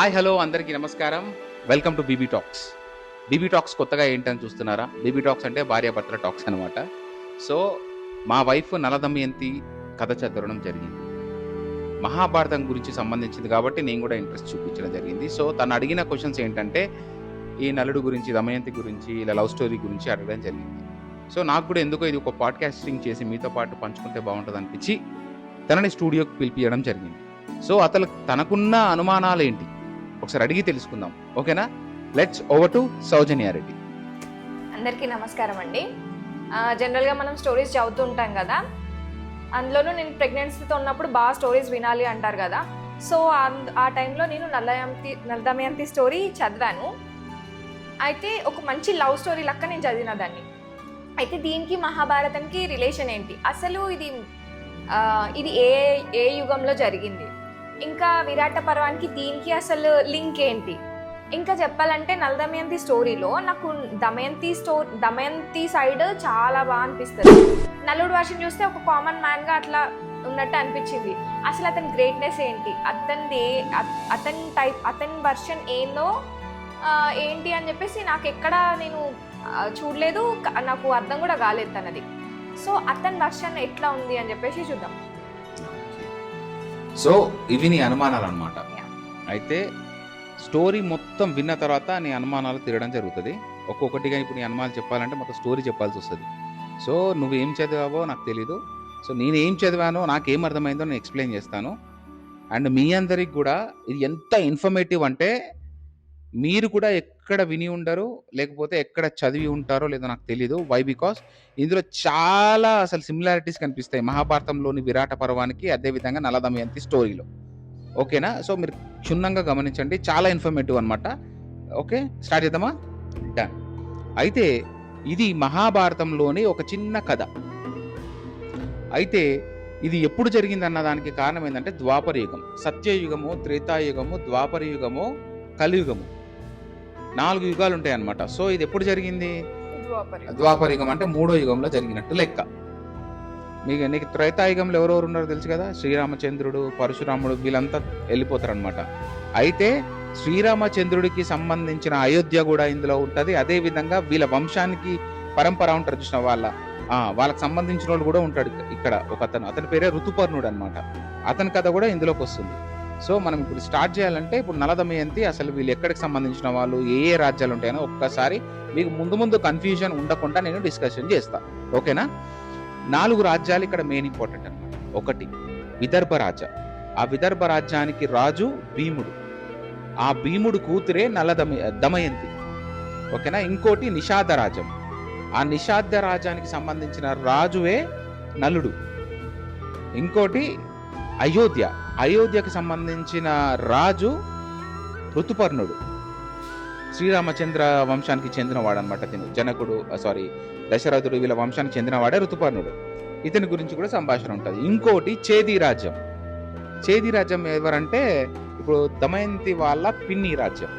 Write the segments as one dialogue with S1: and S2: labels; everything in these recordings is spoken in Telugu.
S1: హాయ్ హలో అందరికీ నమస్కారం. Welcome to BB talks BB talks కొత్తగా ఏంటని చూస్తున్నారా? బీబీ టాక్స్ అంటే భార్యాభర్తల టాక్స్ అనమాట సో మా వైఫ్ నలదమయంతి కథ చదవడం జరిగింది. మహాభారతం గురించి సంబంధించింది కాబట్టి నేను కూడా ఇంట్రెస్ట్ చూపించడం జరిగింది. సో తను అడిగిన క్వశ్చన్స్ ఏంటంటే ఈ నలుడు గురించి దమయంతి గురించి ఇలా లవ్ స్టోరీ గురించి అడగడం జరిగింది. సో నాకు కూడా ఎందుకో ఇది ఒక పాడ్కాస్టింగ్ చేసి మీతో పాటు పంచుకుంటే బాగుంటుంది అనిపించి తనని స్టూడియోకి పిలిపించడం జరిగింది. సో అతను తనకున్న అనుమానాలు ఏంటి ఒకసారి అడిగి తెలుసుకుందాం. ఓకేనా? లెట్స్ ఓవర్ టు సౌజన్యారెడ్డి
S2: అందరికీ నమస్కారం అండి. జనరల్గా మనం స్టోరీస్ చదువుతూ ఉంటాం కదా. అందులోనూ నేను ప్రెగ్నెన్సీతో ఉన్నప్పుడు బాగా స్టోరీస్ వినాలి అంటారు కదా. సో ఆ టైంలో నేను నల్లయంతి నల్లదమయంతి స్టోరీ చదివాను. అయితే ఒక మంచి లవ్ స్టోరీ లెక్క నేను చదివిన దాన్ని. అయితే దీనికి మహాభారతంకి రిలేషన్ ఏంటి? అసలు ఇది ఇది ఏ ఏ యుగంలో జరిగింది? ఇంకా విరాట పర్వానికి దీనికి అసలు లింక్ ఏంటి? ఇంకా చెప్పాలంటే నలదమయంతి స్టోరీలో నాకు దమయంతి స్టో దమయంతి సైడ్ చాలా బాగా అనిపిస్తుంది. నలుడు వర్షన్ చూస్తే ఒక కామన్ మ్యాన్గా అట్లా ఉన్నట్టు అనిపించింది. అసలు అతని గ్రేట్నెస్ ఏంటి? అతనిది అతని టైప్ అతని వర్షన్ ఏందో ఏంటి అని చెప్పేసి నాకు ఎక్కడ నేను చూడలేదు. నాకు అర్థం కూడా కాలేదు తనది. సో అతని వర్షన్ ఎట్లా ఉంది అని చెప్పేసి చూద్దాం.
S1: సో ఇవి నీ అనుమానాలు అనమాట. అయితే స్టోరీ మొత్తం విన్న తర్వాత నీ అనుమానాలు తిరగడం జరుగుతుంది. ఒక్కొక్కటిగా ఇప్పుడు నీ అనుమానాలు చెప్పాలంటే మొత్తం స్టోరీ చెప్పాల్సి వస్తుంది. సో నువ్వు ఏం చదివావో నాకు తెలీదు. సో నేను ఏం చదివానో నాకేం అర్థమైందో నేను ఎక్స్ప్లెయిన్ చేస్తాను. అండ్ మీ అందరికి కూడా ఇది ఎంత ఇన్ఫర్మేటివ్ అంటే మీరు కూడా ఎక్కడ విని ఉండరు లేకపోతే ఎక్కడ చదివి ఉంటారో లేదో నాకు తెలీదు. వై బికాస్ ఇందులో చాలా అసలు సిమిలారిటీస్ కనిపిస్తాయి మహాభారతంలోని విరాట పర్వానికి అదేవిధంగా నలదమయంతి స్టోరీలో ఓకేనా సో మీరు క్షుణ్ణంగా గమనించండి. చాలా ఇన్ఫర్మేటివ్ అనమాట ఓకే స్టార్ట్ చేద్దామా? డన్ అయితే ఇది మహాభారతంలోని ఒక చిన్న కథ. అయితే ఇది ఎప్పుడు జరిగింది అన్న దానికి కారణం ఏంటంటే ద్వాపర యుగం సత్యయుగము త్రేతాయుగము ద్వాపర యుగము కలియుగము. నాలుగు యుగాలు ఉంటాయి అన్నమాట సో ఇది ఎప్పుడు జరిగింది? ద్వాపర యుగం అంటే మూడో యుగంలో జరిగినట్టు లెక్క. మీకు నీకు త్రైతాయుగంలో ఎవరెవరు ఉన్నారో తెలుసు కదా? శ్రీరామచంద్రుడు పరశురాముడు వీళ్ళంతా వెళ్ళిపోతారు అనమాట అయితే శ్రీరామచంద్రుడికి సంబంధించిన అయోధ్య కూడా ఇందులో ఉంటది. అదే విధంగా వీళ్ళ వంశానికి పరంపర ఉంటారు చూసిన వాళ్ళ ఆ వాళ్ళకి సంబంధించిన వాళ్ళు కూడా ఉంటాడు ఇక్క- ఇక్కడ ఒక అతను అతని పేరే ఋతుపర్ణుడు అన్నమాట అతని కథ కూడా ఇందులోకి వస్తుంది. సో మనం ఇప్పుడు స్టార్ట్ చేయాలంటే ఇప్పుడు నలదమయంతి అసలు వీళ్ళు ఎక్కడికి సంబంధించిన వాళ్ళు? ఏ ఏ రాజ్యాలు ఉంటాయనో ఒక్కసారి మీకు ముందు ముందు కన్ఫ్యూజన్ ఉండకుండా నేను డిస్కషన్ చేస్తా. ఓకేనా? నాలుగు రాజ్యాలు ఇక్కడ మెయిన్ ఇంపార్టెంట్ అనమాట ఒకటి విదర్భ రాజ్య ఆ విదర్భ రాజ్యానికి రాజు భీముడు. ఆ భీముడు కూతురే నల్ల దమయంతి. ఓకేనా? ఇంకోటి నిషాద రాజ్యం. ఆ నిషాద రాజ్యానికి సంబంధించిన రాజువే నలుడు. ఇంకోటి అయోధ్య. అయోధ్యకి సంబంధించిన రాజు ఋతుపర్ణుడు. శ్రీరామచంద్ర వంశానికి చెందినవాడు అనమాట తిను జనకుడు సారీ దశరథుడు వీళ్ళ వంశానికి చెందినవాడే ఋతుపర్ణుడు. ఇతని గురించి కూడా సంభాషణ ఉంటుంది. ఇంకోటి చేది రాజ్యం చేది రాజ్యం ఎవరంటే ఇప్పుడు దమయంతి వాళ్ళ పిన్ని రాజ్యం.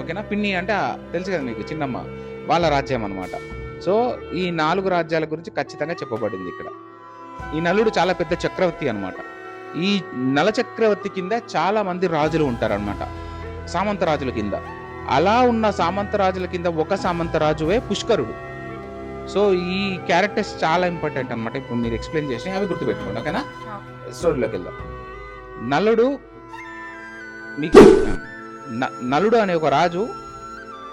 S1: ఓకేనా? పిన్ని అంటే తెలుసు కదా మీకు చిన్నమ్మ వాళ్ళ రాజ్యం అనమాట సో ఈ నాలుగు రాజ్యాల గురించి ఖచ్చితంగా చెప్పబడింది ఇక్కడ. ఈ నలుడు చాలా పెద్ద చక్రవర్తి అనమాట ఈ నలచక్రవర్తి కింద చాలా మంది రాజులు ఉంటారనమాట సామంత రాజుల కింద. అలా ఉన్న సామంత రాజుల కింద ఒక సామంత రాజువే పుష్కరుడు. సో ఈ క్యారెక్టర్స్ చాలా ఇంపార్టెంట్ అన్నమాట. ఇప్పుడు మీరు ఎక్స్ప్లెయిన్ చేసిన అవి గుర్తుపెట్టుకోండి ఓకేనా? స్టోరీలోకి వెళ్దాం. నలుడు మీకు న- నలుడు అనే ఒక రాజు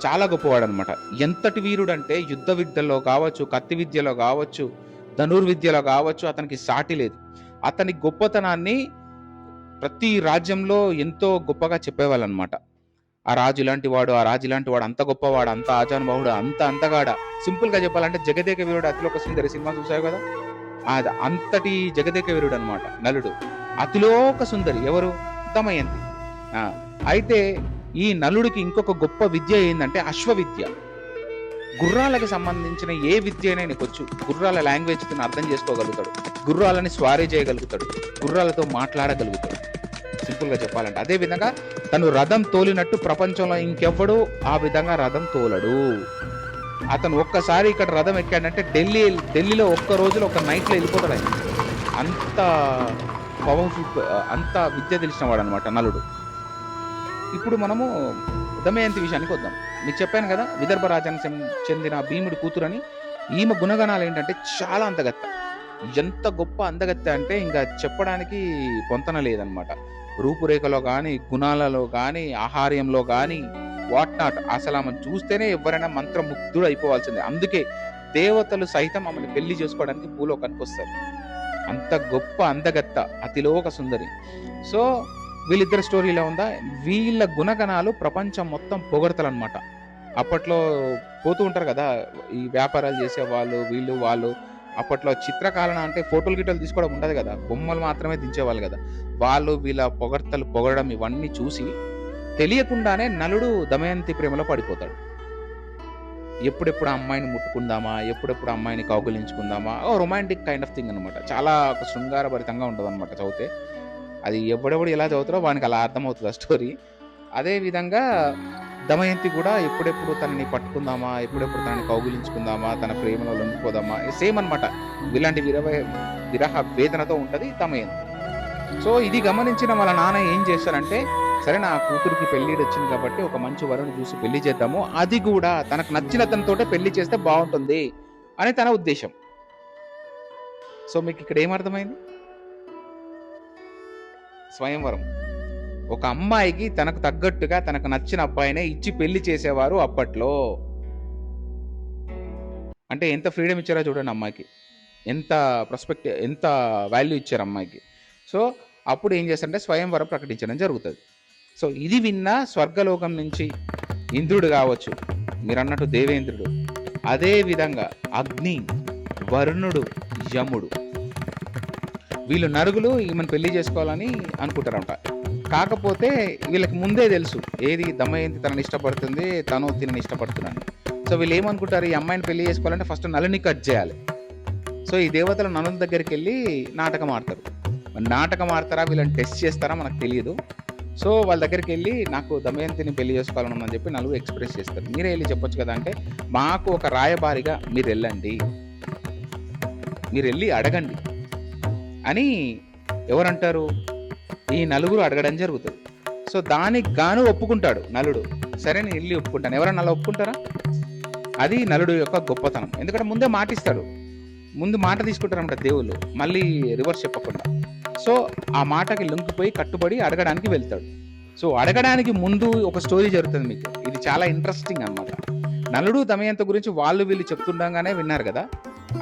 S1: చాలా గొప్పవాడు అనమాట ఎంతటి వీరుడు అంటే యుద్ధ విద్యలో కావచ్చు కత్తి విద్యలో కావచ్చు ధనుర్విద్యలో కావచ్చు అతనికి సాటి లేదు. అతని గొప్పతనాన్ని ప్రతి రాజ్యంలో ఎంతో గొప్పగా చెప్పేవాళ్ళనమాట. ఆ రాజు ఇలాంటి వాడు ఆ రాజు ఇలాంటి వాడు అంత గొప్పవాడు అంత ఆచానుభావుడు అంత అంతగాడ. సింపుల్గా చెప్పాలంటే జగదేక వీరుడు అతిలోక సుందరి సినిమా చూసావు కదా? అది అంతటి జగదేక వీరుడు అనమాట నలుడు అతిలోక సుందరి ఎవరు? దమయంతి అయితే ఈ నలుడికి ఇంకొక గొప్ప విద్య ఏంటంటే అశ్వవిద్య. గుర్రాలకు సంబంధించిన ఏ విద్య అయినా నీకు వచ్చు. గుర్రాల లాంగ్వేజ్ తను అర్థం చేసుకోగలుగుతాడు. గుర్రాలని స్వారీ చేయగలుగుతాడు. గుర్రాలతో మాట్లాడగలుగుతాడు. సింపుల్గా చెప్పాలంటే అదే విధంగా తను రథం తోలినట్టు ప్రపంచంలో ఇంకెవ్వడు ఆ విధంగా రథం తోలడు. అతను ఒక్కసారి ఇక్కడ రథం ఎక్కాడంటే ఢిల్లీ ఢిల్లీలో ఒక్క రోజులో ఒక నైట్లో వెళ్ళిపోతాడు ఆయన. అంత పవర్ఫుల్ అంత విద్య తెలిసిన వాడు అనమాట నలుడు. ఇప్పుడు మనము దమయంతి విషయానికి వద్దాం. మీకు చెప్పాను కదా విదర్భ రాజ్యానికి చెందిన భీముడి కూతురని. ఈమె గుణగణాలు ఏంటంటే చాలా అందగత్త ఎంత గొప్ప అందగత్త అంటే ఇంకా చెప్పడానికి పొంతన లేదనమాట. రూపురేఖలో కానీ గుణాలలో కానీ ఆహార్యంలో కానీ వాట్ నాట్ అసలు ఆమెను చూస్తేనే ఎవరైనా మంత్రముగ్ధుడు అయిపోవాల్సిందే. అందుకే దేవతలు సైతం ఆమెను పెళ్ళి చేసుకోవడానికి భూలోకానికి వస్తారు. అంత గొప్ప అందగత్త అతిలోక సుందరి. సో వీళ్ళిద్దరు స్టోరీలో ఉందా? వీళ్ళ గుణగణాలు ప్రపంచం మొత్తం పొగడతలన్నమాట. అప్పట్లో పోతూ ఉంటారు కదా ఈ వ్యాపారాలు చేసే వాళ్ళు వీళ్ళు వాళ్ళు. అప్పట్లో చిత్రకాలన అంటే ఫోటోలు గిటోలు తీసుకోవడం ఉండదు కదా. బొమ్మలు మాత్రమే దించేవాళ్ళు కదా. వాళ్ళు వీళ్ళ పొగడ్తలు పొగడడం ఇవన్నీ చూసి తెలియకుండానే నలుడు దమయంతి ప్రేమలో పడిపోతాడు. ఎప్పుడెప్పుడు ఆ అమ్మాయిని ముట్టుకుందామా? ఎప్పుడెప్పుడు అమ్మాయిని కౌగులించుకుందామా? ఓ రొమాంటిక్ కైండ్ ఆఫ్ థింగ్ అనమాట చాలా ఒక శృంగారభరితంగా ఉంటుంది అనమాట చదివితే. అది ఎవడెవడు ఎలా చదువుతారో వానికి అలా అర్థమవుతుంది ఆ స్టోరీ అదేవిధంగా దమయంతి కూడా ఎప్పుడెప్పుడు తనని పట్టుకుందామా ఎప్పుడెప్పుడు తనని కౌగిలించుకుందామా తన ప్రేమలో లొంగిపోదామా సేమ్ అనమాట ఇలాంటి విరవ విరహ వేదనతో ఉంటుంది దమయంతి. సో ఇది గమనించిన వాళ్ళ నాన్న ఏం చేస్తారంటే సరే నా కూతురికి పెళ్ళి వచ్చింది కాబట్టి ఒక మంచి వరుని చూసి పెళ్ళి చేద్దాము అది కూడా తనకు నచ్చిన తనతోటే పెళ్ళి చేస్తే బాగుంటుంది అని తన ఉద్దేశం. సో మీకు ఇక్కడ ఏమర్థమైంది స్వయంవరం. ఒక అమ్మాయికి తనకు తగ్గట్టుగా తనకు నచ్చిన అబ్బాయినే ఇచ్చి పెళ్ళి చేసేవారు అప్పట్లో. అంటే ఎంత ఫ్రీడమ్ ఇచ్చారో చూడండి అమ్మాయికి. ఎంత ప్రొస్పెక్ట్ ఎంత వాల్యూ ఇచ్చారు అమ్మాయికి. సో అప్పుడు ఏం చేస్తారంటే స్వయంవరం ప్రకటించడం జరుగుతుంది. సో ఇది విన్న స్వర్గలోకం నుంచి ఇంద్రుడు కావచ్చు మీరు అన్నట్టు దేవేంద్రుడు. అదే విధంగా అగ్ని వరుణుడు యముడు. వీళ్ళు నరుగులు ఈమెను పెళ్ళి చేసుకోవాలని అనుకుంటారంట. కాకపోతే వీళ్ళకి ముందే తెలుసు ఏది దమయంతి తనని ఇష్టపడుతుంది తను తినని ఇష్టపడుతున్నాను సో వీళ్ళు ఏమనుకుంటారు ఈ అమ్మాయిని పెళ్ళి చేసుకోవాలంటే ఫస్ట్ నలుని కట్ చేయాలి. సో ఈ దేవతలు నలుని దగ్గరికి వెళ్ళి నాటకం ఆడతారు. నాటకం ఆడతారా వీళ్ళని టెస్ట్ చేస్తారా మనకు తెలియదు. సో వాళ్ళ దగ్గరికి వెళ్ళి నాకు దమయంతిని పెళ్ళి చేసుకోవాలని ఉందని చెప్పి నలుగు ఎక్స్ప్రెస్ చేస్తారు. మీరే వెళ్ళి చెప్పొచ్చు కదా అంటే మాకు ఒక రాయబారిగా మీరు వెళ్ళండి. మీరు వెళ్ళి అడగండి. అని ఎవరంటారు? ఈ నలుగురు అడగడం జరుగుతుంది. సో దానికి గాను ఒప్పుకుంటాడు నలుడు. సరే నేను వెళ్ళి ఒప్పుకుంటాను. ఎవరన్నా అలా ఒప్పుకుంటారా? అది నలుడు యొక్క గొప్పతనం. ఎందుకంటే ముందే మాటిస్తాడు. ముందు మాట తీసుకుంటారన్నమాట దేవుళ్ళు. మళ్ళీ రివర్స్ చెప్పకుండా. సో ఆ మాటకి లొంగిపోయి కట్టుబడి అడగడానికి వెళ్తాడు. సో అడగడానికి ముందు ఒక స్టోరీ జరుగుతుంది మీకు. ఇది చాలా ఇంట్రెస్టింగ్ అన్నమాట. నలుడు దమయంత గురించి వాళ్ళు వీళ్ళు చెప్తుండగానే విన్నారు కదా.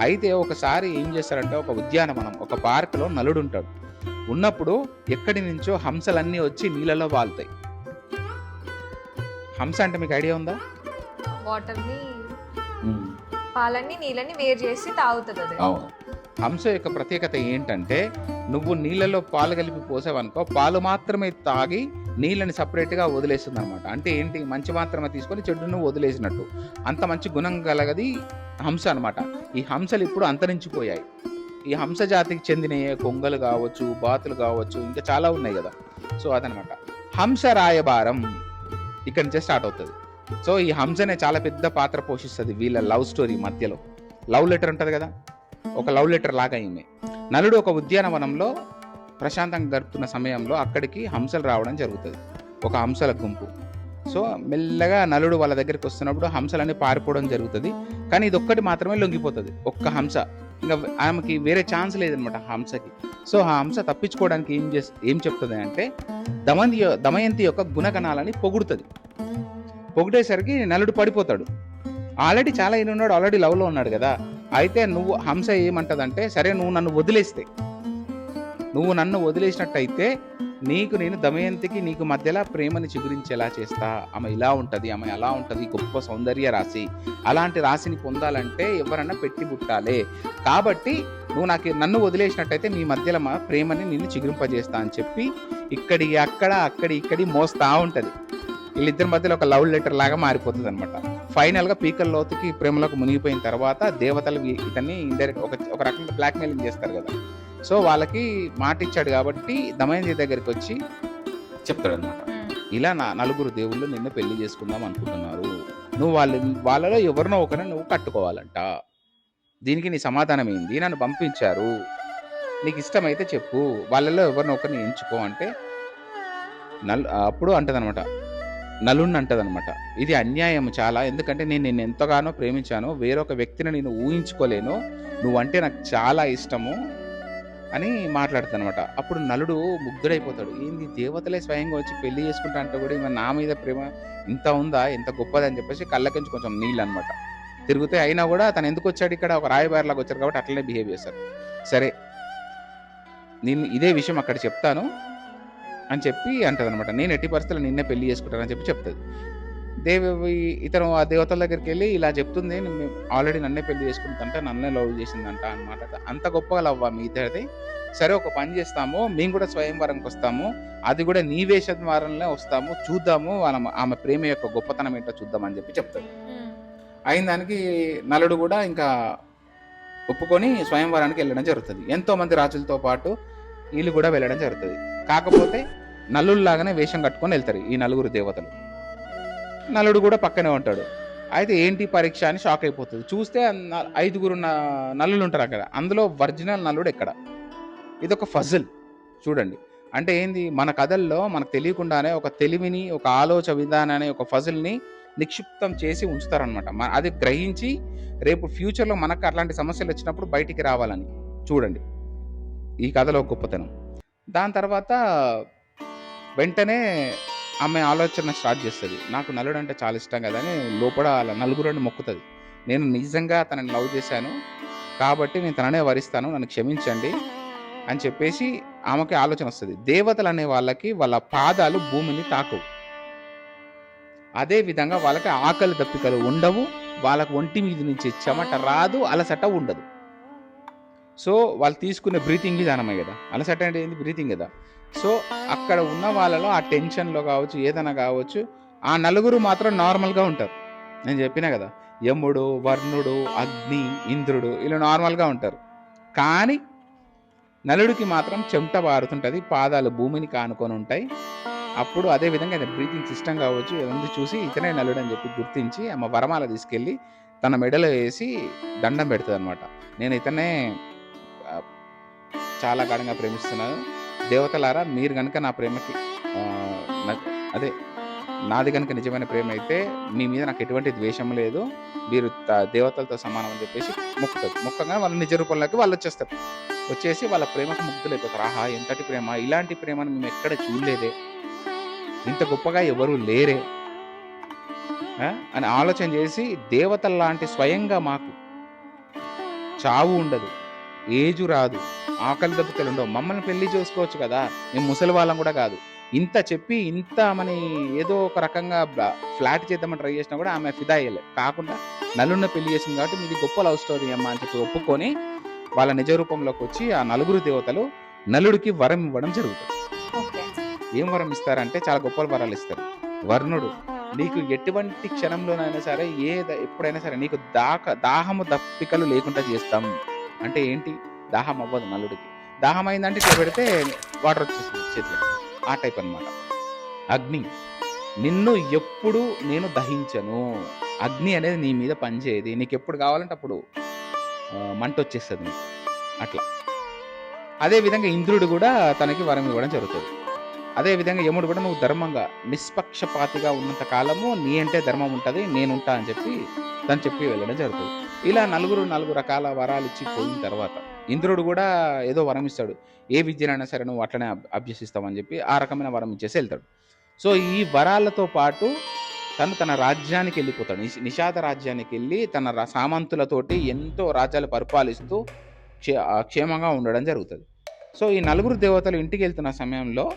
S1: అయితే ఒకసారి ఏం చేస్తారంటే ఒక ఉద్యానవనం ఒక పార్క్లో నలుడు ఉంటాడు ఉన్నప్పుడు ఎక్కడి నుంచో హంసలన్నీ వచ్చి నీళ్ళలో వాలుతాయి హంస అంటే మీకు ఐడియా ఉందా?
S2: వాటర్ని పాలన్నీ నీళ్ళని వేరు చేసి తాగుతుంది అది.
S1: అవును. హంస యొక్క ప్రత్యేకత ఏంటంటే నువ్వు నీళ్ళలో పాలు కలిపి పోసావనుకో పాలు మాత్రమే తాగి నీళ్ళని సపరేట్గా వదిలేస్తుంది అనమాట అంటే ఏంటి? మంచి మాత్రమే తీసుకొని చెడును వదిలేసినట్టు. అంత మంచి గుణం కలగది హంస అనమాట ఈ హంసలు ఇప్పుడు అంతరించిపోయాయి. ఈ హంస జాతికి చెందిన కొంగలు కావచ్చు బాతులు కావచ్చు ఇంకా చాలా ఉన్నాయి కదా. సో అదనమాట హంస రాయబారం ఇక్కడి నుంచే స్టార్ట్ అవుతుంది. సో ఈ హంసనే చాలా పెద్ద పాత్ర పోషిస్తుంది వీళ్ళ లవ్ స్టోరీ మధ్యలో. లవ్ లెటర్ ఉంటుంది కదా? ఒక లవ్ లెటర్ లాగా అయింది. నలుడు ఒక ఉద్యానవనంలో ప్రశాంతంగా గడుపుతున్న సమయంలో అక్కడికి హంసలు రావడం జరుగుతుంది. ఒక హంసల గుంపు. సో మెల్లగా నలుడు వాళ్ళ దగ్గరికి వస్తున్నప్పుడు హంసలన్నీ పారిపోవడం జరుగుతుంది. కానీ ఇది ఒక్కటి మాత్రమే లొంగిపోతుంది. ఒక్క హంస. ఇంకా ఆమెకి వేరే ఛాన్స్ లేదనమాట హంసకి. సో ఆ హంస తప్పించుకోవడానికి ఏం చేస్ ఏం చెప్తుంది అంటే దమంతి దమయంతి యొక్క గుణగణాలని పొగుడుతుంది. పొగిడేసరికి నలుడు పడిపోతాడు. ఆల్రెడీ చాలా ఈయన ఉన్నాడు ఆల్రెడీ లవ్లో ఉన్నాడు కదా. అయితే నువ్వు హంస ఏమంటదంటే సరే నువ్వు నన్ను వదిలేస్తే. నువ్వు నన్ను వదిలేసినట్టయితే నీకు నేను దమయంతికి నీకు మధ్యలో ప్రేమని చిగురించేలా చేస్తా. ఆమె ఇలా ఉంటుంది ఆమె అలా ఉంటుంది గొప్ప సౌందర్య రాశి. అలాంటి రాశిని పొందాలంటే ఎవరన్నా పెట్టి పుట్టాలే కాబట్టి నువ్వు నాకు నన్ను వదిలేసినట్టయితే నీ మధ్యలో మా ప్రేమని నిన్ను చిగురింపజేస్తా అని చెప్పి ఇక్కడి అక్కడ అక్కడి ఇక్కడి మోస్తా ఉంటుంది. వీళ్ళిద్దరి మధ్యలో ఒక లవ్ లెటర్ లాగా మారిపోతుంది అనమాట ఫైనల్గా పీకల్ లోతుకి ప్రేమలోకి మునిగిపోయిన తర్వాత దేవతలు ఇతన్ని ఇండైరెక్ట్ ఒక ఒక రకంగా బ్లాక్మెయిలింగ్ చేస్తారు కదా. సో వాళ్ళకి మాట ఇచ్చాడు కాబట్టి దమయంతి దగ్గరికి వచ్చి చెప్తాడు అనమాట. ఇలా నా నలుగురు దేవుళ్ళు నిన్ను పెళ్ళి చేసుకుందాం అనుకుంటున్నారు. నువ్వు వాళ్ళ వాళ్ళలో ఎవరినో ఒకరిని నువ్వు కట్టుకోవాలంట. దీనికి నీ సమాధానం ఏంది? నన్ను పంపించారు. నీకు ఇష్టమైతే చెప్పు. వాళ్ళలో ఎవరినో ఒకరిని ఎంచుకో అంటే నల్ అప్పుడు అంటదనమాట నలుణ్ణి అంటదనమాట ఇది అన్యాయం చాలా. ఎందుకంటే నేను నిన్ను ఎంతగానో ప్రేమించాను వేరొక వ్యక్తిని నేను ఊహించుకోలేను నువ్వంటే నాకు చాలా ఇష్టము. అని మాట్లాడుతానమాట. అప్పుడు నలుడు ముగ్ధుడైపోతాడు. ఏంది దేవతలే స్వయంగా వచ్చి పెళ్ళి చేసుకుంటా అంటే కూడా ఈమె నా మీద ప్రేమ ఇంత ఉందా? ఎంత గొప్పది? అని చెప్పేసి కళ్ళకించి కొంచెం నీళ్ళు అనమాట తిరిగితే అయినా కూడా తను ఎందుకు వచ్చాడు ఇక్కడ? ఒక రాయబారిలాగా వచ్చారు కాబట్టి అట్లనే బిహేవ్ చేస్తారు సరే నేను ఇదే విషయం అక్కడ చెప్తాను అని చెప్పి అంటదనమాట. నేను ఎట్టి పరిస్థితుల్లో నిన్నే పెళ్ళి చేసుకుంటానని చెప్పి చెప్తుంది. దేవి ఇతను ఆ దేవతల దగ్గరికి వెళ్ళి ఇలా చెప్తుంది ఆల్రెడీ నన్నే పెళ్ళి చేసుకుంటుందంట నన్నే లవ్ చేసిందంట అనమాట అంత గొప్పగా లవ్ మీ ఇద్దరిది. సరే ఒక పని చేస్తాము మేము కూడా స్వయంవరంకి వస్తాము అది కూడా నీ వేషం వారంలో వస్తాము చూద్దాము వాళ్ళ ఆమె ప్రేమ యొక్క గొప్పతనం ఏంటో చూద్దామని చెప్పి చెప్తాడు అయిన దానికి నలుడు కూడా ఇంకా ఒప్పుకొని స్వయంవరానికి వెళ్ళడం జరుగుతుంది. ఎంతో మంది రాజులతో పాటు వీళ్ళు కూడా వెళ్ళడం జరుగుతుంది. కాకపోతే నలుల్లాగానే వేషం కట్టుకొని వెళ్తారు ఈ నలుగురు దేవతలు. నలుడు కూడా పక్కనే ఉంటాడు. అయితే ఏంటి పరీక్ష అని షాక్ అయిపోతుంది. చూస్తే ఐదుగురు నల్లులు ఉంటారు అక్కడ. అందులో ఒరిజినల్ నల్లుడు ఎక్కడ? ఇదొక ఫజిల్. చూడండి. అంటే ఏంది? మన కథల్లో మనకు తెలియకుండానే ఒక తెలివిని ఒక ఆలోచన విధానాన్ని ఒక ఫజిల్ని నిక్షిప్తం చేసి ఉంచుతారనమాట అది గ్రహించి రేపు ఫ్యూచర్లో మనకు అట్లాంటి సమస్యలు వచ్చినప్పుడు బయటికి రావాలని. చూడండి. ఈ కథలో గొప్పతనం. దాని తర్వాత వెంటనే ఆమె ఆలోచన స్టార్ట్ చేస్తుంది. నాకు నలుడు అంటే చాలా ఇష్టం కదా అని లోపల అలా నలుగురు మొక్కుతుంది. నేను నిజంగా తనని లవ్ చేశాను కాబట్టి నేను తననే వరిస్తాను నన్ను క్షమించండి అని చెప్పేసి ఆమెకి ఆలోచన వస్తుంది. దేవతలు అనే వాళ్ళకి వాళ్ళ పాదాలు భూమిని తాకవు. అదే విధంగా వాళ్ళకి ఆకలి దప్పికలు ఉండవు వాళ్ళకు ఒంటి మీద నుంచి చెమట రాదు అలసట ఉండదు. సో వాళ్ళు తీసుకునే బ్రీతింగ్ విధానమే కదా. అలసట అంటే ఏంది? బ్రీతింగ్ కదా. సో అక్కడ ఉన్న వాళ్ళలో ఆ టెన్షన్లో కావచ్చు ఏదైనా కావచ్చు ఆ నలుగురు మాత్రం నార్మల్గా ఉంటారు. నేను చెప్పినా కదా యముడు వర్ణుడు అగ్ని ఇంద్రుడు ఇలా నార్మల్గా ఉంటారు. కానీ నలుడికి మాత్రం చెమట బారుతుంటుంది పాదాలు భూమిని కానుకొని ఉంటాయి. అప్పుడు అదే విధంగా బ్రీతింగ్ సిస్టమ్ కావచ్చు ఇవన్నీ చూసి ఇతనే నలుడు అని చెప్పి గుర్తించి ఆమె వరమాల తీసుకెళ్ళి తన మెడలో వేసి దండం పెడుతుంది అనమాట నేను ఇతనే చాలా గాఢంగా ప్రేమిస్తున్నాను. దేవతలారా మీరు కనుక నా ప్రేమకి అదే నాది కనుక నిజమైన ప్రేమ అయితే మీ మీద నాకు ఎటువంటి ద్వేషం లేదు. మీరు దేవతలతో సమానం అని చెప్పేసి మొక్కుతారు. మొక్కగానే వాళ్ళ నిజ రూపంలోకి వాళ్ళు వచ్చేస్తారు. వచ్చేసి వాళ్ళ ప్రేమకు ముగ్ధులైపోతారు. ఆహా ఎంతటి ప్రేమ ఇలాంటి ప్రేమను మేము ఎక్కడ చూడలేదే. ఇంత గొప్పగా ఎవరు లేరే. అని ఆలోచన చేసి దేవతల లాంటి స్వయంగా మాకు చావు ఉండదు. ఏజు రాదు. ఆకలి దెబ్బతలు ఉండవు. మమ్మల్ని పెళ్ళి చేసుకోవచ్చు కదా. మేము ముసలి వాళ్ళం కూడా కాదు. ఇంత చెప్పి ఇంత మని ఏదో ఒక రకంగా ఫ్లాట్ చేద్దామని ట్రై చేసినా కూడా ఆమె ఫిదా అయ్యలే. కాకుండా నలున్న పెళ్ళి చేసింది కాబట్టి మీది గొప్ప లవ్ స్టోరీ అమ్మా అని చెప్పి ఒప్పుకొని వాళ్ళ నిజ రూపంలోకి వచ్చి ఆ నలుగురు దేవతలు నలుడికి వరం ఇవ్వడం జరుగుతుంది. ఏం వరం ఇస్తారంటే చాలా గొప్ప వరాలు ఇస్తారు. వర్ణుడు నీకు ఎటువంటి క్షణంలోనైనా సరే ఏ ఎప్పుడైనా సరే నీకు దాక దాహము దప్పికలు లేకుండా చేస్తాం. అంటే ఏంటి? దాహం అవ్వదు నలుడికి. దాహం అయిందంటే ఇట్లా పెడితే వాటర్ వచ్చేస్తుంది చేతిలో ఆ టైప్ అనమాట అగ్ని. నిన్ను ఎప్పుడు నేను దహించను. అగ్ని అనేది నీ మీద పనిచేయదు. నీకు ఎప్పుడు కావాలంటే అప్పుడు మంట వచ్చేస్తుంది నీకు. అట్లా. అదే విధంగా ఇంద్రుడు కూడా తనకి వరం ఇవ్వడం జరుగుతుంది. అదే విధంగా యముడు కూడా నువ్వు ధర్మంగా నిష్పక్షపాతిగా ఉన్నంత కాలము నీ అంటే ధర్మం ఉంటుంది నేనుంటా అని చెప్పి తను చెప్పి వెళ్ళడం జరుగుతుంది. ఇలా నలుగురు నలుగురు రకాల వరాలు ఇచ్చి పోయిన తర్వాత ఇంద్రుడు కూడా ఏదో వరం ఇస్తాడు. ఏ విద్యనైనా సరే నువ్వు అట్లనే అభ్యసిస్తావని చెప్పి ఆ రకమైన వరం ఇచ్చేసి వెళ్తాడు. సో ఈ వరాలతో పాటు తను తన రాజ్యానికి వెళ్ళిపోతాడు. నిషాద రాజ్యానికి వెళ్ళి తన సామంతులతోటి ఎంతో రాజ్యాలు పరిపాలిస్తూ క్షే క్షేమంగా ఉండడం జరుగుతుంది. సో ఈ నలుగురు దేవతలు ఇంటికి వెళ్తున్న సమయంలో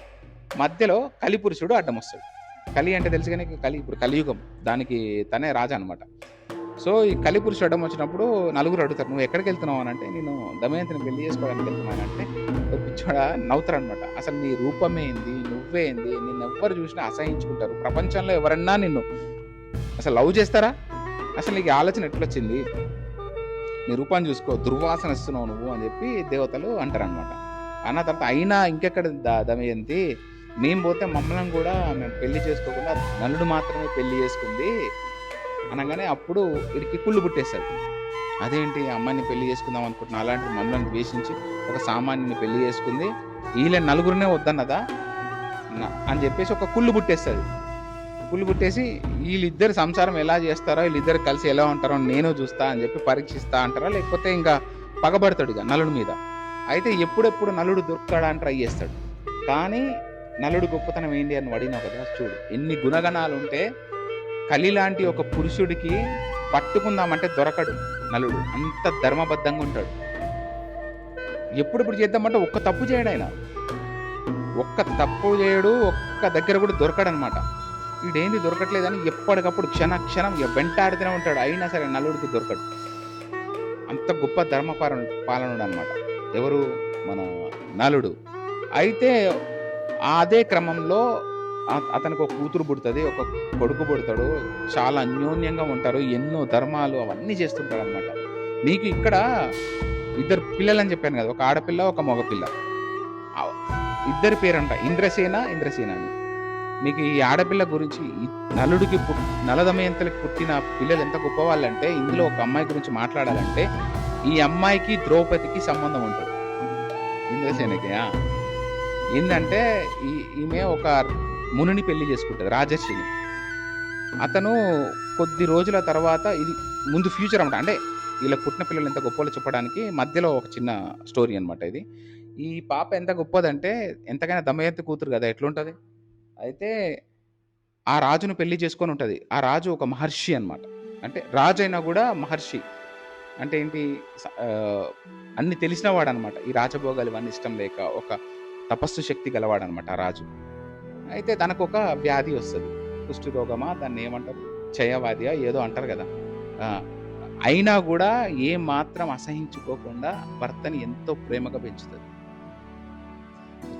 S1: మధ్యలో కలిపురుషుడు అడ్డం వస్తాడు కలి అంటే తెలుసు కానీ కలి ఇప్పుడు కలియుగం. దానికి తనే రాజా అనమాట సో ఈ కలిపురుషుడు అడ్డం వచ్చినప్పుడు నలుగురు అడుగుతారు నువ్వు ఎక్కడికి వెళ్తున్నావు? అని అంటే నేను దమయంతిని పెళ్ళి చేసుకోవడానికి వెళ్తున్నాను అంటే పిచ్చోడా నవ్వుతారు అనమాట అసలు నీ రూపమేంది నువ్వేంది నిన్ను ఎవ్వరు చూసినా అసహించుకుంటారు. ప్రపంచంలో ఎవరన్నా నిన్ను అసలు లవ్ చేస్తారా? అసలు నీకు ఆలోచన ఎట్లొచ్చింది? నీ రూపాన్ని చూసుకో దుర్వాసన ఇస్తున్నావు నువ్వు అని చెప్పి దేవతలు అంటారనమాట అన్న తర్వాత అయినా ఇంకెక్కడ దమయంతి? మేము పోతే మమ్మల్ని కూడా మేము పెళ్ళి చేసుకోకుండా నలుడు మాత్రమే పెళ్ళి చేసుకుంది. అనగానే అప్పుడు వీడికి కుళ్ళు పుట్టేశాడు. అదేంటి అమ్మాయిని పెళ్ళి చేసుకుందాం అనుకుంటున్నా? అలాంటి మమ్మల్ని ద్వేషించి ఒక సామాన్యుని పెళ్ళి చేసుకుంది. వీళ్ళ నలుగురినే వద్దన్నదా? అని చెప్పేసి ఒక కుళ్ళు పుట్టేస్తుంది కుళ్ళు పుట్టేసి వీళ్ళిద్దరు సంసారం ఎలా చేస్తారో వీళ్ళిద్దరు కలిసి ఎలా ఉంటారో నేను చూస్తా అని చెప్పి పరీక్షిస్తా అంటారా? లేకపోతే ఇంకా పగబడతాడు ఇక నలుడు మీద. అయితే ఎప్పుడెప్పుడు నలుడు దొరుకుతాడా అని ట్రై చేస్తాడు. కానీ నలుడు గొప్పతనం ఏంటి అని అడిగినావు కదా చూడు. ఎన్ని గుణగణాలు ఉంటే కలి లాంటి ఒక పురుషుడికి పట్టుకుందామంటే దొరకడు నలుడు. అంత ధర్మబద్ధంగా ఉంటాడు. ఎప్పుడెప్పుడు చేద్దామంటే ఒక్క తప్పు చేయడు ఆయన. ఒక్క తప్పు చేయడు ఒక్క దగ్గర కూడా దొరకడనమాట. వీడేంది దొరకట్లేదని ఎప్పటికప్పుడు క్షణ క్షణం వెంటాడుతూనే ఉంటాడు. అయినా సరే నలుడికి దొరకడు. అంత గొప్ప ధర్మపాలన పాలనుడు అనమాట ఎవరు? మన నలుడు. అయితే అదే క్రమంలో అతనికి ఒక కూతురు పుడుతుంది ఒక కొడుకు పుడతాడు చాలా అన్యోన్యంగా ఉంటారు ఎన్నో ధర్మాలు అవన్నీ చేస్తుంటాడు అనమాట నీకు ఇక్కడ ఇద్దరు పిల్లలని చెప్పాను కదా ఒక ఆడపిల్ల ఒక మగపిల్ల. ఇద్దరి పేరంట ఇంద్రసేన ఇంద్రసేన అని. మీకు ఈ ఆడపిల్ల గురించి నలుడికి పుట్టి నలదమయంతలకి పుట్టిన పిల్లలు ఎంత గొప్ప ఇందులో ఒక అమ్మాయి గురించి మాట్లాడాలంటే ఈ అమ్మాయికి ద్రౌపదికి సంబంధం ఉంటుంది. ఇంద్రసేనకి ఆ. ఏంటంటే ఈ ఈమె ఒక మునిని పెళ్ళి చేసుకుంటుంది రాజర్షిని అతను కొద్ది రోజుల తర్వాత ఇది ముందు ఫ్యూచర్ అనమాట అంటే వీళ్ళ పుట్టిన పిల్లలు ఎంత గొప్పలో చెప్పడానికి మధ్యలో ఒక చిన్న స్టోరీ అనమాట ఇది. ఈ పాప ఎంత గొప్పదంటే ఎంతకైనా దమయంతి కూతురు కదా ఎట్లుంటుంది? అయితే ఆ రాజును పెళ్ళి చేసుకొని ఉంటుంది. ఆ రాజు ఒక మహర్షి అన్నమాట. అంటే రాజు అయినా కూడా మహర్షి. అంటే ఏంటి అన్ని తెలిసినవాడు అనమాట ఈ రాజభోగాలు ఇవన్నీ ఇష్టం లేక ఒక తపస్సు శక్తి గలవాడనమాట ఆ రాజు. అయితే తనకు ఒక వ్యాధి వస్తుంది. కుష్టి రోగమా దాన్ని ఏమంటారు క్షయవ్యాధియా ఏదో అంటారు కదా. అయినా కూడా ఏ మాత్రం అసహించుకోకుండా భర్తని ఎంతో ప్రేమగా పెంచుతుంది.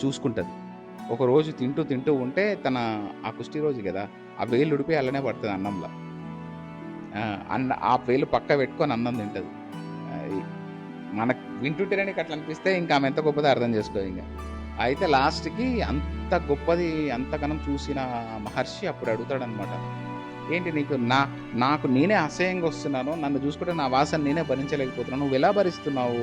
S1: చూసుకుంటుంది. ఒకరోజు తింటూ తింటూ ఉంటే తన ఆ కుష్టి రోజు కదా ఆ వేలు ఉడిపి అలానే పడుతుంది అన్నంలో. అన్న ఆ వేలు పక్క పెట్టుకొని అన్నం తింటుంది. మనకు వింటుంటేనే అట్లా అనిపిస్తే ఇంకా ఆమె ఎంత గొప్పదో అర్థం చేసుకో ఇంకా. అయితే లాస్ట్కి అంత గొప్పది అంతకనం చూసిన మహర్షి అప్పుడు అడుగుతాడు అనమాట ఏంటి నీకు నా నాకు నేనే అసహ్యంగా వస్తున్నాను నన్ను చూసుకుంటే నా వాసన నేనే భరించలేకపోతున్నాను నువ్వు ఎలా భరిస్తున్నావు?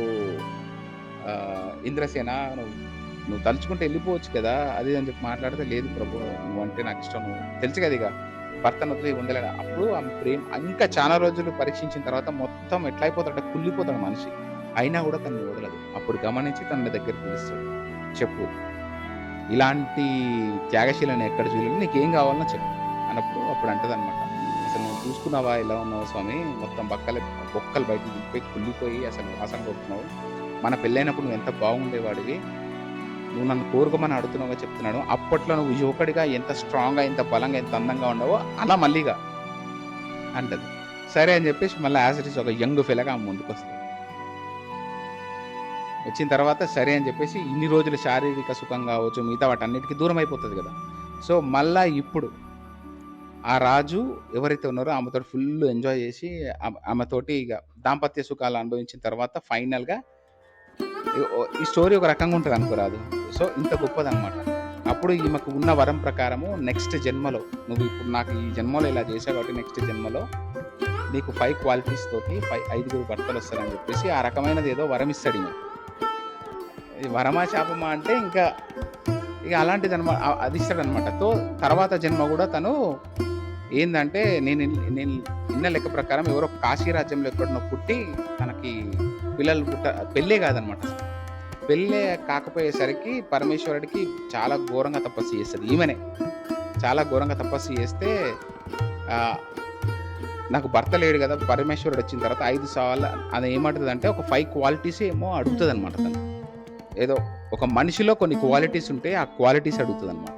S1: ఇంద్రసేన నువ్వు నువ్వు తలుచుకుంటే వెళ్ళిపోవచ్చు కదా అది అని చెప్పి మాట్లాడితే లేదు ప్రభు నువ్వు అంటే నాకు ఇష్టం నువ్వు తెలుసు కదా ఇక భర్తను వదిలి ఉండలేడు అప్పుడు ఆమె ప్రేమ ఇంకా చాలా రోజులు పరీక్షించిన తర్వాత మొత్తం ఎట్లా కుళ్ళిపోతాడు మనిషి. అయినా కూడా తనని వదలదు. అప్పుడు గమనించి తన దగ్గర పిలుస్తాడు. చెప్పు. ఇలాంటి త్యాగశీలను ఎక్కడ చూడలేదు. నీకేం కావాలన్నా చెప్పు. అన్నప్పుడు అప్పుడు అంటది అనమాట అసలు నువ్వు చూసుకున్నావా? ఎలా ఉన్నావు స్వామి? మొత్తం బక్కలు బొక్కలు బయటకు దిగిపోయి కుళ్ళిపోయి అసలు వాసన కొడుతున్నావు. మన పెళ్ళైనప్పుడు నువ్వు ఎంత బాగుండేవాడివి? నువ్వు నన్ను కోరుకోమని అడుగుతున్నావుగా చెప్తున్నాడు. అప్పట్లో నువ్వు యువకుడిగా ఎంత స్ట్రాంగ్గా ఎంత బలంగా ఎంత అందంగా ఉండవో అలా మళ్ళీగా అంటది. సరే అని చెప్పేసి మళ్ళీ యాసిటీస్ ఒక యంగ్ ఫిలగా ఆమె ముందుకు వస్తుంది వచ్చిన తర్వాత సరే అని చెప్పేసి ఇన్ని రోజులు శారీరక సుఖం కావచ్చు మిగతా వాటన్నిటికీ దూరం అయిపోతుంది కదా. సో మళ్ళా ఇప్పుడు ఆ రాజు ఎవరైతే ఉన్నారో ఆమెతో ఫుల్ ఎంజాయ్ చేసి ఆమెతోటి ఇక దాంపత్య సుఖాలు అనుభవించిన తర్వాత ఫైనల్గా ఈ స్టోరీ ఒక రకంగా ఉంటుంది అనుకోరాదు సో ఇంత గొప్పది అనమాట అప్పుడు ఈమెకు ఉన్న వరం ప్రకారము నెక్స్ట్ జన్మలో నువ్వు ఇప్పుడు నాకు ఈ జన్మలో ఇలా చేసావు కాబట్టి నెక్స్ట్ జన్మలో నీకు ఫైవ్ క్వాలిటీస్ తోటి ఫైవ్ ఐదుగురు భర్తలు వస్తారని చెప్పేసి ఆ రకమైనది ఏదో వరం ఇస్తాడు ఈమె. వరమా శాపమా అంటే ఇంకా ఇక అలాంటిది అనమాట అది అనమాట తో తర్వాత జన్మ కూడా తను ఏంటంటే నేను నేను ఇన్న లెక్క ప్రకారం ఎవరో కాశీ రాజ్యంలో ఎక్కడనో పుట్టి తనకి పిల్లలు పుట్ట పెళ్ళే కాదనమాట. పెళ్ళే కాకపోయేసరికి పరమేశ్వరుడికి చాలా ఘోరంగా తపస్సు చేస్తుంది ఈమెనే. చాలా ఘోరంగా తపస్సు చేస్తే నాకు భర్త లేడు కదా పరమేశ్వరుడు వచ్చిన తర్వాత ఐదు సార్లు అది ఏమంటుంది అంటే ఒక ఫైవ్ క్వాలిటీస్ ఏమో అడుగుతుంది అనమాట తను. ఏదో ఒక మనిషిలో కొన్ని క్వాలిటీస్ ఉంటే ఆ క్వాలిటీస్ అడుగుతుంది అనమాట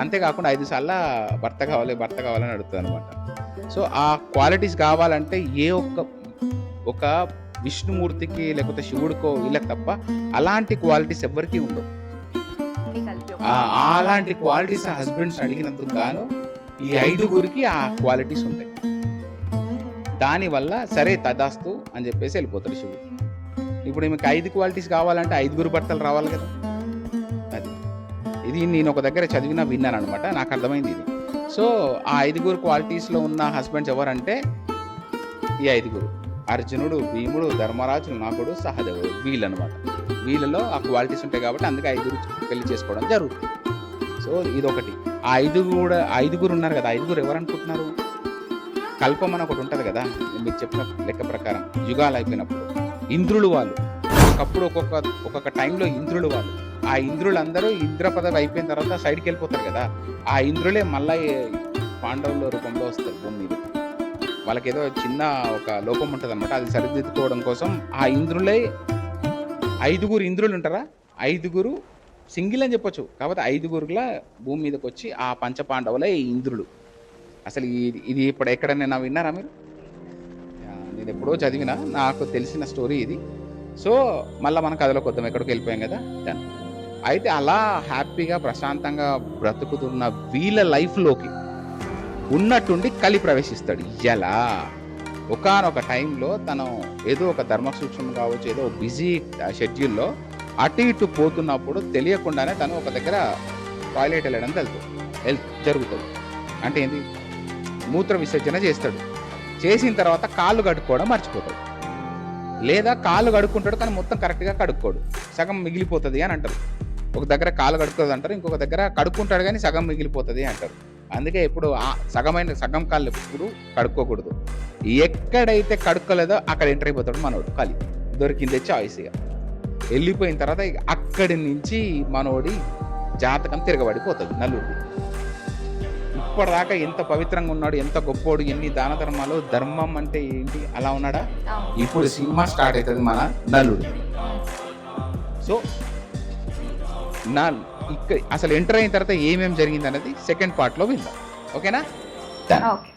S1: అంతేకాకుండా ఐదు సార్లు భర్త కావాలి భర్త కావాలని అడుగుతుంది అనమాట సో ఆ క్వాలిటీస్ కావాలంటే ఏ ఒక్క ఒక విష్ణుమూర్తికి లేకపోతే శివుడికో వీళ్ళకి తప్ప అలాంటి క్వాలిటీస్ ఎవ్వరికీ ఉండవు. అలాంటి క్వాలిటీస్ హస్బెండ్స్ అడిగినందుకు గాను ఈ ఐదుగురికి ఆ క్వాలిటీస్ ఉంటాయి. దానివల్ల సరే తదాస్తు అని చెప్పేసి వెళ్ళిపోతాడు శివుడు. ఇప్పుడు ఈమెకి ఐదు క్వాలిటీస్ కావాలంటే ఐదుగురు భర్తలు రావాలి కదా. అది. ఇది నేను ఒక దగ్గర చదివిన విన్నాను అనమాట నాకు అర్థమైంది ఇది. సో ఆ ఐదుగురు క్వాలిటీస్లో ఉన్న హస్బెండ్స్ ఎవరంటే ఈ ఐదుగురు. అర్జునుడు భీముడు ధర్మరాజు నాకుడు సహదేవుడు వీళ్ళు అనమాట వీళ్ళలో ఆ క్వాలిటీస్ ఉంటాయి కాబట్టి అందుకే ఐదుగురు పెళ్ళి చేసుకోవడం జరుగుతుంది. సో ఇదొకటి. ఆ ఐదుగురు కూడా ఐదుగురు ఉన్నారు కదా. ఐదుగురు ఎవరనుకుంటున్నారు? కల్పం అని ఒకటి ఉంటుంది కదా. మీరు మీకు చెప్పిన లెక్క ప్రకారం. యుగాలు అయిపోయినప్పుడు. ఇంద్రులు వాళ్ళు. ఒకప్పుడు ఒక్కొక్క ఒక్కొక్క టైంలో ఇంద్రులు వాళ్ళు. ఆ ఇంద్రులందరూ ఇంద్ర పదవి అయిపోయిన తర్వాత సైడ్కి వెళ్ళిపోతారు కదా. ఆ ఇంద్రులే మళ్ళీ పాండవుల రూపంలో వస్తారు భూమి మీద వాళ్ళకి ఏదో చిన్న ఒక లోపం ఉంటుంది అనమాట అది సరిదిద్దుకోవడం కోసం ఆ ఇంద్రులే ఐదుగురు ఇంద్రులు ఉంటారా? ఐదుగురు సింగిల్ అని చెప్పొచ్చు. కాకపోతే ఐదుగురులా భూమి మీదకి వచ్చి ఆ పంచ పాండవులే ఇంద్రులు. అసలు ఇది ఇది ఇప్పుడు ఎక్కడైనా విన్నారా మీరు? ఇది ఎప్పుడో చదివిన నాకు తెలిసిన స్టోరీ ఇది. సో మళ్ళీ మన కథలోకి వద్దాం ఎక్కడికి వెళ్ళిపోయాం కదా డన్. అయితే అలా హ్యాపీగా ప్రశాంతంగా బ్రతుకుతున్న వీళ్ళ లైఫ్లోకి ఉన్నట్టుండి కలి ప్రవేశిస్తాడు. ఎలా? ఒకనొక టైంలో తను ఏదో ఒక ధర్మ సూక్ష్మం కావచ్చు ఏదో బిజీ షెడ్యూల్లో అటు ఇటు పోతున్నప్పుడు తెలియకుండానే తను ఒక దగ్గర టాయిలెట్ వెళ్ళడం వెళ్తుంది జరుగుతుంది అంటే ఏంది? మూత్ర విసర్జన చేస్తాడు. చేసిన తర్వాత కాళ్ళు కడుక్కోవడం మర్చిపోతాడు. లేదా కాళ్ళు కడుక్కుంటాడు కానీ మొత్తం కరెక్ట్గా కడుక్కోడు. సగం మిగిలిపోతుంది అని అంటారు. ఒక దగ్గర కాళ్ళు కడుక్కోదు అంటారు ఇంకొక దగ్గర కడుక్కుంటాడు కానీ సగం మిగిలిపోతుంది అంటారు. అందుకే ఇప్పుడు ఆ సగమైన సగం కాళ్ళు ఎప్పుడు కడుక్కోకూడదు. ఎక్కడైతే కడుక్కోలేదో అక్కడ ఎంటర్ అయిపోతాడు మనోడు ఖాళీ. దొరికింది చాయిస్ ఇక. వెళ్ళిపోయిన తర్వాత అక్కడి నుంచి మనోడి జాతకం తిరగబడిపోతుంది నలుగురిది ఇప్పటిదాకా ఎంత పవిత్రంగా ఉన్నాడు ఎంత గొప్పోడు ఎన్ని దాన ధర్మాలు ధర్మం అంటే ఏంటి అలా ఉన్నాడా. ఇప్పుడు సినిమా స్టార్ట్ అవుతుంది మన నలుడు సో నా ఇక్కడ అసలు ఎంటర్ అయిన తర్వాత ఏమేమి జరిగింది అనేది సెకండ్ పార్ట్లో విందాం. ఓకేనా?
S2: ఓకే.